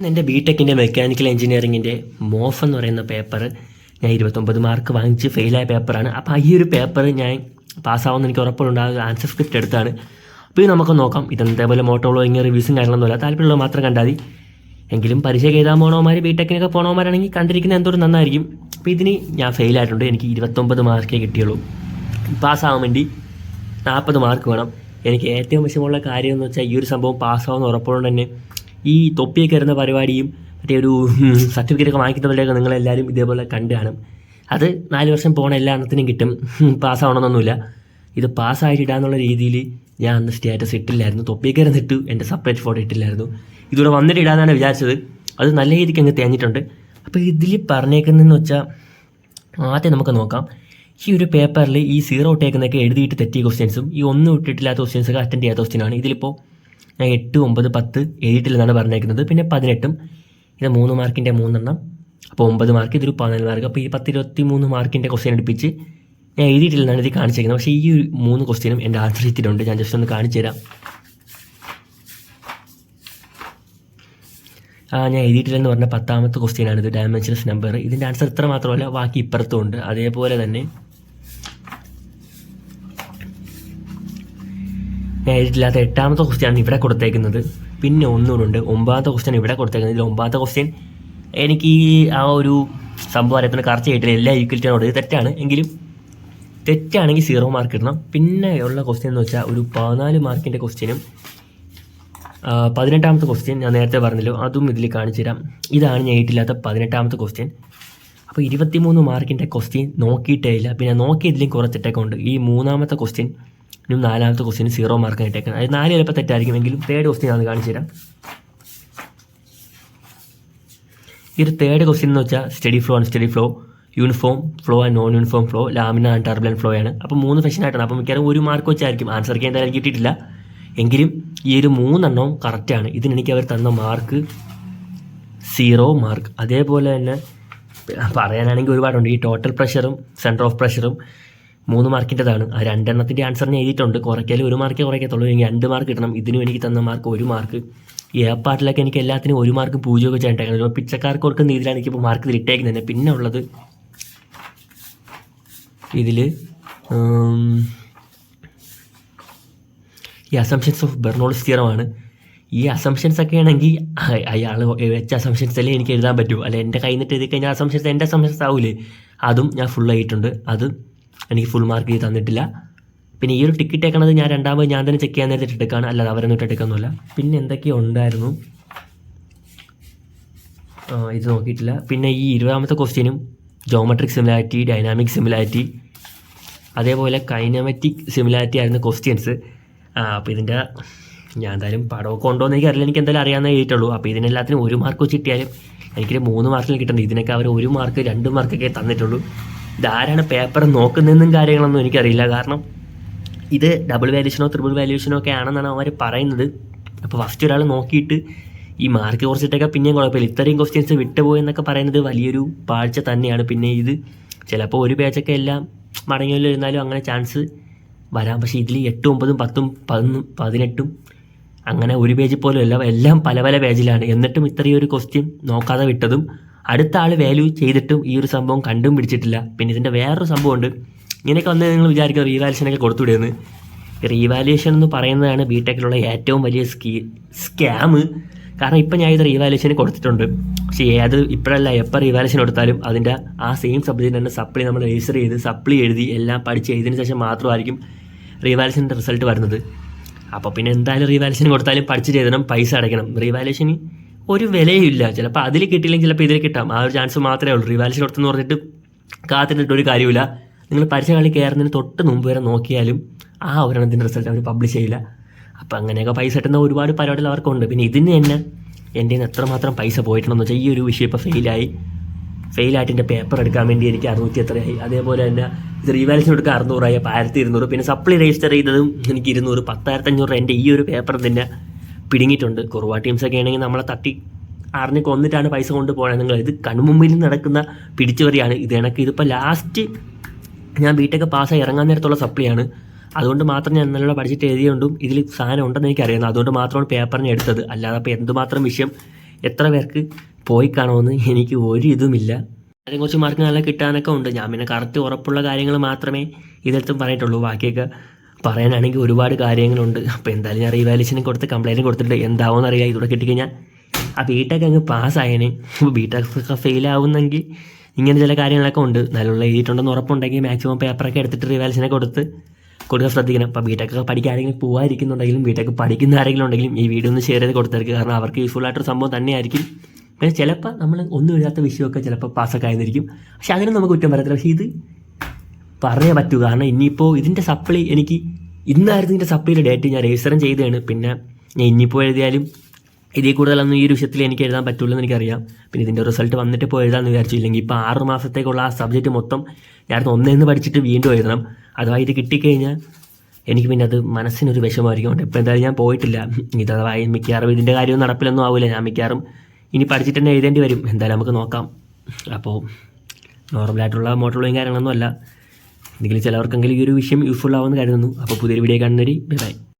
എന്റെ ബി ടെക്കിന്റെ മെക്കാനിക്കൽ എഞ്ചിനീയറിങ്ങിന്റെ മോഫ് എന്ന് പറയുന്ന പേപ്പർ ഞാൻ ഇരുപത്തൊമ്പത് മാർക്ക് വാങ്ങിച്ച് ഫെയിലായ പേപ്പറാണ് അപ്പോൾ ഈ ഒരു പേപ്പർ ഞാൻ പാസ്സാവുമെന്ന് എനിക്ക് ഉറപ്പുണ്ട്. ആൻസർ സ്ക്രിപ്റ്റ് എടുത്താണ്. അപ്പോൾ ഇത് നമുക്ക് നോക്കാം. ഇതെന്തേപോലെ മോട്ടോളോ ഇങ്ങനെ റിവ്യൂസും കാര്യങ്ങളൊന്നുമില്ല താല്പര്യമുള്ളത് മാത്രം കണ്ടാൽ മതി. എങ്കിലും പരീക്ഷ എഴുതാൻ പോണവന്മാർ ബി ടെക്കിനൊക്കെ പോണവന്മാരാണെങ്കിൽ കണ്ടിരിക്കുന്ന എന്തോരം നന്നായിരിക്കും. അപ്പോൾ ഇതിന് ഞാൻ ഫെയിലായിട്ടുണ്ട് എനിക്ക് ഇരുപത്തൊമ്പത് മാർക്കേ കിട്ടിയുള്ളൂ. പാസ്സാവാൻ വേണ്ടി നാൽപ്പത് മാർക്ക് വേണം. എനിക്ക് ഏറ്റവും വിഷമമുള്ള കാര്യം എന്ന് വെച്ചാൽ ഈ ഒരു സംഭവം പാസ്സാവുന്ന ഉറപ്പുകൊണ്ട് തന്നെ ഈ തൊപ്പിയൊക്കെ വരുന്ന പരിപാടിയും മറ്റേ ഒരു സർട്ടിഫിക്കറ്റ് ഒക്കെ വാങ്ങിക്കുന്നവരുടെയൊക്കെ നിങ്ങളെല്ലാവരും ഇതേപോലെ കണ്ടു കാണും. അത് നാല് വർഷം പോണ എല്ലാ എണ്ണത്തിനും കിട്ടും. പാസ്സാവണമെന്നൊന്നുമില്ല. ഇത് പാസ്സായിട്ടിടാന്നുള്ള രീതിയിൽ ഞാൻ അന്ന് സ്റ്റാറ്റസ് ഇട്ടില്ലായിരുന്നു. തൊപ്പിയൊക്കെ ഇരുന്നിട്ട് എന്റെ സെപ്പറേറ്റ് ഫോട്ടോ ഇട്ടില്ലായിരുന്നു. ഇതിവിടെ വന്നിട്ട് ഇടാന്നാണ് വിചാരിച്ചത്. അത് നല്ല രീതിക്ക് അങ്ങ് തേഞ്ഞിട്ടുണ്ട്. അപ്പോൾ ഇതിൽ പറഞ്ഞേക്കുന്നതെന്ന് വെച്ചാൽ ആദ്യം നമുക്ക് നോക്കാം. ഈ ഒരു പേപ്പറിൽ ഈ സീറോ ഇട്ടേക്കുന്നൊക്കെ എഴുതിയിട്ട് തെറ്റിയ ക്വസ്റ്റ്യൻസും ഈ ഒന്നും ഇട്ടിട്ടില്ലാത്ത ക്വസ്റ്റ്യൻസൊക്കെ അറ്റൻഡ് ചെയ്യാത്ത ക്വസ്റ്റ്യനാണ് ഇതിലിപ്പോൾ ഞാൻ എട്ട് ഒമ്പത് പത്ത് എഴുതിയിട്ടില്ലെന്നാണ് പറഞ്ഞേക്കുന്നത്. പിന്നെ പതിനെട്ടും ഇത് മൂന്ന് മാർക്കിന്റെ മൂന്നെണ്ണം. അപ്പോൾ ഒമ്പത് മാർക്ക് ഇതൊരു പതിനാല് മാർക്ക്. അപ്പോൾ ഈ പത്ത് ഇരുപത്തി മൂന്ന് മാർക്കിന്റെ ക്വസ്റ്റ്യൻ എടുപ്പിച്ച് ഞാൻ എഴുതിയിട്ടില്ലെന്നാണ് ഇത് കാണിച്ചേക്കുന്നത്. പക്ഷേ ഈ മൂന്ന് ക്വസ്റ്റ്യനും എന്റെ ആൻസർ ചെയ്തിട്ടുണ്ട്. ഞാൻ ജസ്റ്റ് ഒന്ന് കാണിച്ചു തരാം. ആ ഞാൻ എഴുതിയിട്ടില്ലെന്ന് പറഞ്ഞ പത്താമത്തെ ക്വസ്റ്റ്യനാണിത് ഡയമെൻഷൻസ് നമ്പർ ഇതിന്റെ ആൻസർ ഇത്ര മാത്രമല്ല ബാക്കി ഇപ്പുറത്തും ഉണ്ട്. അതേപോലെ തന്നെ എഴുതിയില്ലാത്ത എട്ടാമത്തെ ക്വസ്റ്റ്യനാണ് ഇവിടെ കൊടുത്തേക്കുന്നത്. പിന്നെ ഒന്നുകൂടുണ്ട് ഒമ്പതാമത്തെ ക്വസ്റ്റ്യൻ ഇവിടെ കൊടുത്തേക്കുന്നത്. ഇതിൽ ഒമ്പതാമത്തെ ക്വസ്റ്റ്യൻ എനിക്ക് ആ ഒരു സംഭവം അറിയത്തിന് കറച്ച് ആയിട്ടില്ല എല്ലാ ഈക്വലിറ്റിയാണ് ആണ് തെറ്റാണ്. എങ്കിലും തെറ്റാണെങ്കിൽ സീറോ മാർക്ക് ഇടണം. പിന്നെ ഉള്ള ക്വസ്റ്റ്യൻ എന്ന് വെച്ചാൽ ഒരു പതിനാല് മാർക്കിന്റെ ക്വസ്റ്റ്യനും പതിനെട്ടാമത്തെ ക്വസ്റ്റ്യൻ ഞാൻ നേരത്തെ പറഞ്ഞല്ലോ. അതും ഇതിൽ കാണിച്ചു തരാം. ഇതാണ് ഞാൻ ഏറ്റില്ലാത്ത പതിനെട്ടാമത്തെ ക്വസ്റ്റ്യൻ അപ്പോൾ ഇരുപത്തിമൂന്ന് മാർക്കിന്റെ ക്വസ്റ്റ്യൻ നോക്കിയിട്ടേ ഇല്ല. പിന്നെ നോക്കിയതിലും കുറച്ചിട്ടൊക്കെ ഉണ്ട് ഈ മൂന്നാമത്തെ ക്വസ്റ്റ്യനും നാലാമത്തെ ക്വസ്റ്റിന് സീറോ മാർക്ക് ഇട്ടേക്കുന്നത് അത് നാല് ചിലപ്പോൾ തെറ്റായിരിക്കും. എങ്കിലും തേർഡ് ക്വസ്റ്റ്യൻ ഞാൻ കാണിച്ചു തരാം. ഈ ഒരു തേർഡ് ക്വസ്റ്റ്യൻ എന്ന് വെച്ചാൽ സ്റ്റഡി ഫ്ലോ ആണ്. Steady flow uniform flow and non uniform flow laminar and turbulent flow ആണ്. അപ്പോൾ മൂന്ന് സെഷൻ ആയിട്ടാണ്. അപ്പോൾ മിക്കവാറും ഒരു മാർക്ക് വെച്ചായിരിക്കും. ആൻസർക്ക് എന്തായാലും കിട്ടിയിട്ടില്ല. എങ്കിലും ഈ ഒരു മൂന്നെണ്ണവും കറക്റ്റാണ് ഇതിന് എനിക്ക് അവർ തന്ന മാർക്ക് സീറോ മാർക്ക് അതേപോലെ തന്നെ പറയാനാണെങ്കിൽ ഒരുപാടുണ്ട്. ഈ ടോട്ടൽ പ്രഷറും സെന്റർ ഓഫ് പ്രഷറും മൂന്ന് മാർക്കിന്റെതാണ് ആ രണ്ടെണ്ണത്തിന്റെ ആൻസർ ഞാൻ എഴുതിയിട്ടുണ്ട്. കുറയ്ക്കാലും ഒരു മാർക്കേ കുറയ്ക്കത്തുള്ളൂ. എനിക്ക് രണ്ട് മാർക്ക് കിട്ടണം. ഇതിനും എനിക്ക് തന്ന മാർക്ക് ഒരു മാർക്ക് ഏ പാർട്ടിലൊക്കെ എനിക്ക് എല്ലാത്തിനും ഒരു മാർക്ക് പൂജ്യം ഒക്കെ ചെയ്തിട്ടേക്കുന്നത് പിച്ചക്കാർക്ക് കൊടുക്കുന്ന രീതിയിലാണ് എനിക്കിപ്പോൾ മാർക്ക് ഇതിൽ ഇട്ടേക്കുന്നത് തന്നെ. പിന്നെ ഉള്ളത് ഇതിൽ ഈ അസംഷൻസ് ഓഫ് ബെർണോൾസ് തിയറമാണ് ഈ അസംഷൻസ് ഒക്കെ ആണെങ്കിൽ അയാൾ വെച്ച അസംഷൻസ് അല്ലേ എനിക്ക് എഴുതാൻ പറ്റൂ. അല്ലെ എന്റെ കയ്യിൽ നിന്നിട്ട് എഴുതി കഴിഞ്ഞാൽ അസംഷൻസ് എന്റെ അസംഷൻസ് ആവൂലേ? അതും ഞാൻ ഫുൾ ആയിട്ടുണ്ട്. അത് എനിക്ക് ഫുൾ മാർക്ക് ചെയ്ത് തന്നിട്ടില്ല. പിന്നെ ഈ ഒരു ടിക്കറ്റ് ഏക്കണത് ഞാൻ രണ്ടാമത് ഞാൻ തന്നെ ചെക്ക് ചെയ്യാൻ നേരത്തെ എടുക്കാണ് അല്ലാതെ അവരൊന്നും ഇട്ടെടുക്കൊന്നുമില്ല പിന്നെ എന്തൊക്കെയോ ഉണ്ടായിരുന്നു. ഇത് നോക്കിയിട്ടില്ല. പിന്നെ ഈ ഇരുപതാമത്തെ ക്വസ്റ്റ്യനും ജോമെട്രിക് സിമിലാരിറ്റി ഡൈനാമിക് സിമിലാരിറ്റി അതേപോലെ കൈനമാറ്റിക് സിമിലാരിറ്റി ആയിരുന്നു ക്വസ്റ്റ്യൻസ് അപ്പോൾ ഇതിന്റെ ഞാൻ എന്തായാലും പടമൊക്കെ ഉണ്ടോ എന്ന് എനിക്കറിയില്ല. എനിക്ക് എന്തായാലും അറിയാമെന്നേ എഴുതിയിട്ടുള്ളൂ അപ്പോൾ ഇതിനെല്ലാത്തിനും ഒരു മാർക്ക് വെച്ച് കിട്ടിയാലും എനിക്കൊരു മൂന്ന് മാർക്കിൽ കിട്ടുന്നുണ്ട് ഇതിനൊക്കെ അവർ ഒരു മാർക്ക് രണ്ട് മാർക്കൊക്കെ തന്നിട്ടുള്ളൂ. ഇതാരാണ് പേപ്പർ നോക്കുന്നതെന്നും കാര്യങ്ങളൊന്നും എനിക്കറിയില്ല. കാരണം ഇത് ഡബിൾ വാല്യൂഷനോ ത്രിബിൾ വാല്യൂഷനോ ഒക്കെ ആണെന്നാണ് അവർ പറയുന്നത്. അപ്പോൾ ഫസ്റ്റ് ഒരാൾ നോക്കിയിട്ട് ഈ മാർക്ക് കുറച്ചിട്ടൊക്കെ പിന്നെയും കുഴപ്പമില്ല. ഇത്രയും ക്വസ്റ്റ്യൻസ് വിട്ടുപോയി എന്നൊക്കെ പറയുന്നത് വലിയൊരു പാഴ്ച തന്നെയാണ്. പിന്നെ ഇത് ചിലപ്പോൾ ഒരു പേജൊക്കെ എല്ലാം മടങ്ങിയല്ലോ ഇരുന്നാലും അങ്ങനെ ചാൻസ് വരാം. പക്ഷേ ഇതിൽ എട്ടും ഒമ്പതും പത്തും പതിനൊന്നും പതിനെട്ടും അങ്ങനെ ഒരു പേജ് പോലും അല്ല. എല്ലാം പല പല പേജിലാണ് എന്നിട്ടും ഇത്രയും ഒരു ക്വസ്റ്റ്യൻ നോക്കാതെ വിട്ടതും അടുത്ത ആൾ വാല്യൂ ചെയ്തിട്ടും ഈ ഒരു സംഭവം കണ്ടും പിടിച്ചിട്ടില്ല. പിന്നെ ഇതിന്റെ വേറൊരു സംഭവമുണ്ട് ഇങ്ങനെയൊക്കെ വന്ന് നിങ്ങൾ വിചാരിക്കുക റീവാലുവേഷനൊക്കെ കൊടുത്തുവിടുമെന്ന് റീവാലുവേഷൻ എന്ന് പറയുന്നതാണ് ബി ടെക്കിലുള്ള ഏറ്റവും വലിയ സ്കീ സ്കാം കാരണം ഇപ്പം ഞാൻ ഇത് റീവാലുവേഷന് കൊടുത്തിട്ടുണ്ട്. പക്ഷേ ഏത് ഇപ്പോഴല്ല എപ്പോൾ റീവാലുവേഷൻ കൊടുത്താലും അതിന്റെ ആ സെയിം സബ്ജക്റ്റ് തന്നെ സപ്ലി നമ്മൾ രജിസ്റ്റർ ചെയ്ത് സപ്ലി എഴുതി എല്ലാം പഠിച്ച് എഴുതിയതിന് ശേഷം മാത്രമായിരിക്കും റീവാലുവേഷന്റെ റിസൾട്ട് വരുന്നത്. അപ്പോൾ പിന്നെ എന്തായാലും റീവാലുവേഷൻ കൊടുത്താലും പഠിച്ച് ചെയ്തണം പൈസ അടയ്ക്കണം. റീവാലുവേഷന് ഒരു വിലയുമില്ല. ചിലപ്പോൾ അതിൽ കിട്ടിയില്ലെങ്കിൽ ചിലപ്പോൾ ഇതിൽ കിട്ടാം. ആ ഒരു ചാൻസ് മാത്രമേ ഉള്ളൂ. റീവാലുവേഷൻ കൊടുത്തെന്ന് പറഞ്ഞിട്ട് കാത്തിട്ട് ഒരു കാര്യമില്ല നിങ്ങൾ പരീക്ഷ കളി കയറുന്നതിന് തൊട്ട് മുമ്പ് വരെ നോക്കിയാലും ആ ഒരെണ്ണത്തിന്റെ റിസൾട്ട് അവർ പബ്ലിഷ് ചെയ്യില്ല. അപ്പം അങ്ങനെയൊക്കെ പൈസ കിട്ടുന്ന ഒരുപാട് പരിപാടികൾ അവർക്കുണ്ട്. പിന്നെ ഇതിന് തന്നെ എന്റെ എത്രമാത്രം പൈസ പോയിട്ടുണ്ടെന്ന് വെച്ചാൽ ഈ ഒരു വിഷയം ഇപ്പോൾ ഫെയിലായി ഫെയിലായിട്ട് എന്റെ പേപ്പർ എടുക്കാൻ വേണ്ടി എനിക്ക് അറുന്നൂറ്റി എത്രയായി. അതേപോലെ തന്നെ ഇത് റീവാലുവേഷൻ എടുക്കാൻ അറുന്നൂറായി. അപ്പോൾ ആയിരത്തി ഇരുന്നൂറ്. പിന്നെ സപ്ലി രജിസ്റ്റർ ചെയ്തതും എനിക്ക് ഇരുന്നൂറ്. പത്തായിരത്തഞ്ഞൂറ് എന്റെ ഈ ഒരു പേപ്പർ തന്നെ പിടുങ്ങിയിട്ടുണ്ട്. കുറുവ ടീംസൊക്കെ ആണെങ്കിൽ നമ്മളെ തട്ടി അറിഞ്ഞ് കൊന്നിട്ടാണ് പൈസ കൊണ്ടുപോകണത് നിങ്ങൾ ഇത് കൺമുമ്പിൽ നടക്കുന്ന പിടിച്ചുവരിയാണ്. ഇത് കണക്ക് ഇതിപ്പോൾ ലാസ്റ്റ് ഞാൻ ബിടെക് പാസ്സായി ഇറങ്ങാൻ നേരത്തുള്ള സപ്ലിയാണ് അതുകൊണ്ട് മാത്രം ഞാൻ നല്ല പഠിച്ചിട്ട് എഴുതിയുണ്ടും ഇതിൽ സാധനം ഉണ്ടെന്ന് എനിക്കറിയാം അതുകൊണ്ട് മാത്രമാണ് പേപ്പറിന് എടുത്തത്. അല്ലാതെ അപ്പോൾ എന്തുമാത്രം വിഷയം എത്ര പേർക്ക് പോയി കാണുമെന്ന് എനിക്ക് ഒരു ഇതുമില്ല. കുറച്ച് മാർക്ക് നല്ല കിട്ടാനൊക്കെ ഉണ്ട്. ഞാൻ പിന്നെ കറക്റ്റ് ഉറപ്പുള്ള കാര്യങ്ങൾ മാത്രമേ ഇതിലത്തും പറഞ്ഞിട്ടുള്ളൂ. ബാക്കിയൊക്കെ പറയാനാണെങ്കിൽ ഒരുപാട് കാര്യങ്ങളുണ്ട്. അപ്പോൾ എന്തായാലും ഞാൻ റീവാലേഷനും കൊടുത്ത് കംപ്ലൈന്റും കൊടുത്തിട്ട് എന്താവുമെന്ന് അറിയാം ഇതോടെ കിട്ടിക്കഴിഞ്ഞാൽ ആ ബിടെക് അങ്ങ് പാസ്സായേനെ ബിടെക് ഒക്കെ ഫെയിലാവുന്നെങ്കിൽ ഇങ്ങനെ ചില കാര്യങ്ങളൊക്കെ ഉണ്ട്. നല്ല എഴുതിയിട്ടുണ്ടെന്ന് ഉറപ്പുണ്ടെങ്കിൽ മാക്സിമം പേപ്പറൊക്കെ എടുത്തിട്ട് റിവാലുവേഷനെ കൊടുത്ത് കൊടുക്കാൻ ശ്രദ്ധിക്കണം. അപ്പോൾ ബിടെക് ഒക്കെ പഠിക്കാൻ ആരെങ്കിലും പോകാതിരിക്കുന്നുണ്ടെങ്കിലും ബിടെക് പഠിക്കുന്ന ആരെങ്കിലും ഉണ്ടെങ്കിലും ഈ വീഡിയോ ഒന്ന് ഷെയർ ചെയ്ത് കൊടുത്തേക്ക് കാരണം അവർക്ക് യൂസ്ഫുൾ ആയിട്ടൊരു സംഭവം തന്നെയായിരിക്കും. പിന്നെ ചിലപ്പോൾ നമ്മൾ ഒന്നും എഴുതാത്ത വിഷയമൊക്കെ ചിലപ്പോൾ പാസ്സൊക്കെ ആയിരിക്കും പക്ഷെ അതിനും നമുക്ക് കുറ്റം പറയത്തില്ല. പക്ഷേ ഇത് പറഞ്ഞേ പറ്റൂ. കാരണം ഇനിയിപ്പോൾ ഇതിന്റെ സപ്ലൈ എനിക്ക് ഇന്നായിരുന്നു ഇതിന്റെ സപ്ലൈയുടെ ഡേറ്റ് ഞാൻ രജിസ്റ്ററും ചെയ്തതാണ്. പിന്നെ ഞാൻ ഇനിയിപ്പോൾ എഴുതിയാലും ഇതിൽ കൂടുതലൊന്നും ഈ ഒരു വിഷയത്തിൽ എനിക്ക് എഴുതാൻ പറ്റുള്ളൂ എന്ന് എനിക്കറിയാം. പിന്നെ ഇതിന്റെ റിസൾട്ട് വന്നിട്ട് ഇപ്പോൾ എഴുതാമെന്ന് വിചാരിച്ചു ഇല്ലെങ്കിൽ ഇപ്പോൾ ആറ് മാസത്തേക്കുള്ള ആ സബ്ജക്റ്റ് മൊത്തം ഞാൻ ഒന്നേന്ന് പഠിച്ചിട്ട് വീണ്ടും എഴുതണം. അഥവാ ഇത് കിട്ടിക്കഴിഞ്ഞാൽ എനിക്ക് പിന്നെ അത് മനസ്സിനൊരു വിഷമമായിരിക്കും. അതുകൊണ്ട് ഇപ്പോൾ എന്തായാലും ഞാൻ പോയിട്ടില്ല. ഇത് അഥവാ മിക്കവാറും ഇതിന്റെ കാര്യമൊന്നും നടപ്പിലൊന്നും ആവില്ല ഞാൻ മിക്കവാറും ഇനി പഠിച്ചിട്ട് തന്നെ എഴുതേണ്ടി വരും. എന്തായാലും നമുക്ക് നോക്കാം. അപ്പോൾ നോർമലായിട്ടുള്ള മോട്ടോർ കാര്യങ്ങളൊന്നും അല്ല. എന്തെങ്കിലും ചിലവർക്കെങ്കിലും ഈ ഒരു വിഷയം യൂസ്ഫുൾ ആവുമെന്ന് കരുതുന്നു. അപ്പോൾ പുതിയൊരു വീഡിയോ കാണുന്നവരി ബൈ